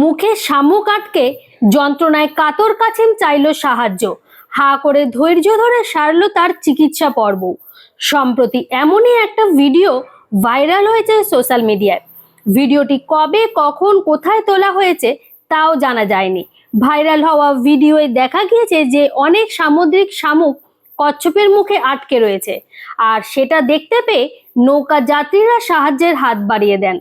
মুখে শামুক আটকে যন্ত্রণায় কাতর কাছেন চাইল সাহায্য। হা করে ধৈর্য ধরে সারল তার চিকিৎসা পর্ব। সম্প্রতি এমনই একটা ভিডিও ভাইরাল হয়েছে সোশ্যাল মিডিয়ায়। ভিডিওটি কবে, কখন, কোথায় তোলা হয়েছে তাও জানা যায়নি। ভাইরাল হওয়া ভিডিওয়ে দেখা গিয়েছে যে অনেক সামুদ্রিক শামুক কচ্ছপের মুখে আটকে রয়েছে। আর সেটা দেখতে পেয়ে নৌকা যাত্রীরা সাহায্যের হাত বাড়িয়ে দেন।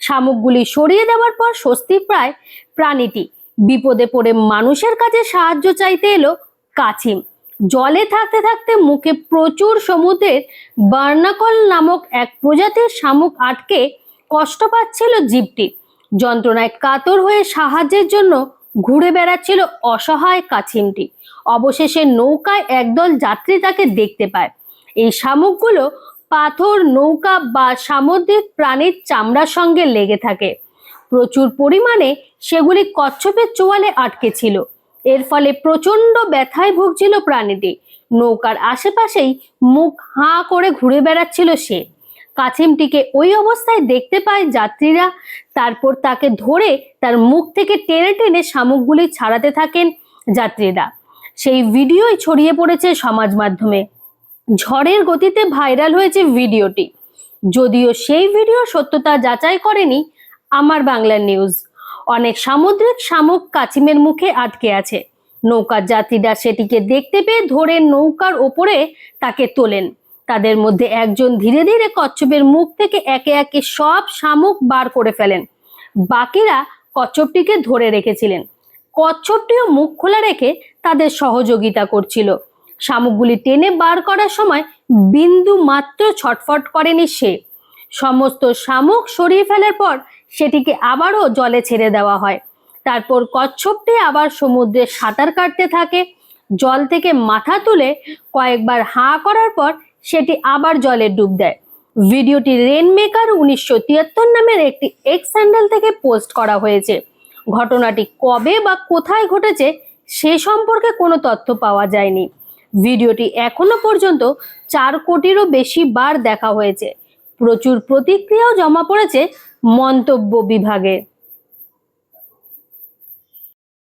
শামুকগুলি সরিয়ে দেওয়ার পর স্বস্তি প্রায় প্রাণীটি। বিপদে পড়ে মানুষের কাছে সাহায্য চাইতে এলো কাছিম। জলে থাকতে থাকতে মুখে প্রচুর সমুদ্রের বার্নাকল নামক এক প্রজাতির শামুক আটকে কষ্ট পাচ্ছিল জীবটি। যন্ত্রণায় কাতর হয়ে সাহায্যের জন্য ঘুরে বেড়াচ্ছিল অসহায় কাছিমটি। অবশেষে নৌকায় একদল যাত্রী তাকে দেখতে পায়। এই শামুকগুলো পাথর, নৌকা বা সামুদ্রিক প্রাণীর চামড়ার সঙ্গে লেগে থাকে। প্রচুর পরিমাণে সেগুলি কচ্ছপের চোয়ালে আটকে ছিল। এর ফলে প্রচণ্ড ব্যথায় ভুগছিল প্রাণীটি। নৌকার আশেপাশেই মুখ হাঁ করে ঘুরে বেড়াচ্ছিল সে। কাছিমটিকে ওই অবস্থায় দেখতে পায় যাত্রীরা। তারপর তাকে ধরে তার মুখ থেকে টেনে টেনে শামুকগুলি ছাড়াতে থাকেন যাত্রীরা। সেই ভিডিওই ছড়িয়ে পড়েছে সমাজ মাধ্যমে। ঝড়ের গতিতে ভাইরাল হয়েছে ভিডিওটি। যদিও সেই ভিডিও সত্যতা যাচাই করেনি আমার বাংলা নিউজ অনেক সামুদ্রিক শামুক কাচিমের মুখে আটকে আছে। নৌকার যাত্রীরা সেটিকে দেখতে পেয়ে ধরে নৌকার ওপরে তাকে তোলেন। তাদের মধ্যে একজন ধীরে ধীরে কচ্ছপের মুখ থেকে একে একে সব শামুক বার করে ফেলেন। বাকিরা কচ্ছপটিকে ধরে রেখেছিলেন। কচ্ছপটিও মুখ খোলা রেখে তাদের সহযোগিতা করছিল। শামুকগুলি টেনে বার করার সময় বিন্দু মাত্র ছটফট করেনি সে। সমস্ত শামুক সরিয়ে ফেলার পর সেটিকে আবারও জলে ছেড়ে দেওয়া হয়। তারপর কচ্ছপটি আবার সমুদ্রে সাঁতার কাটতে থাকে। জল থেকে মাথা তুলে কয়েকবার হাঁ করার পর সেটি আবার জলে ডুব দেয়। ভিডিওটি রেনমেকার উনিশশো তিয়াত্তর নামের একটি এক্স স্যান্ডেল থেকে পোস্ট করা হয়েছে। ঘটনাটি কবে বা কোথায় ঘটেছে সে সম্পর্কে কোনো তথ্য পাওয়া যায়নি। ভিডিওটি এখনও পর্যন্ত চার কোটিরও বেশি বার দেখা হয়েছে। প্রচুর প্রতিক্রিয়াও জমা পড়েছে মন্তব্য বিভাগে।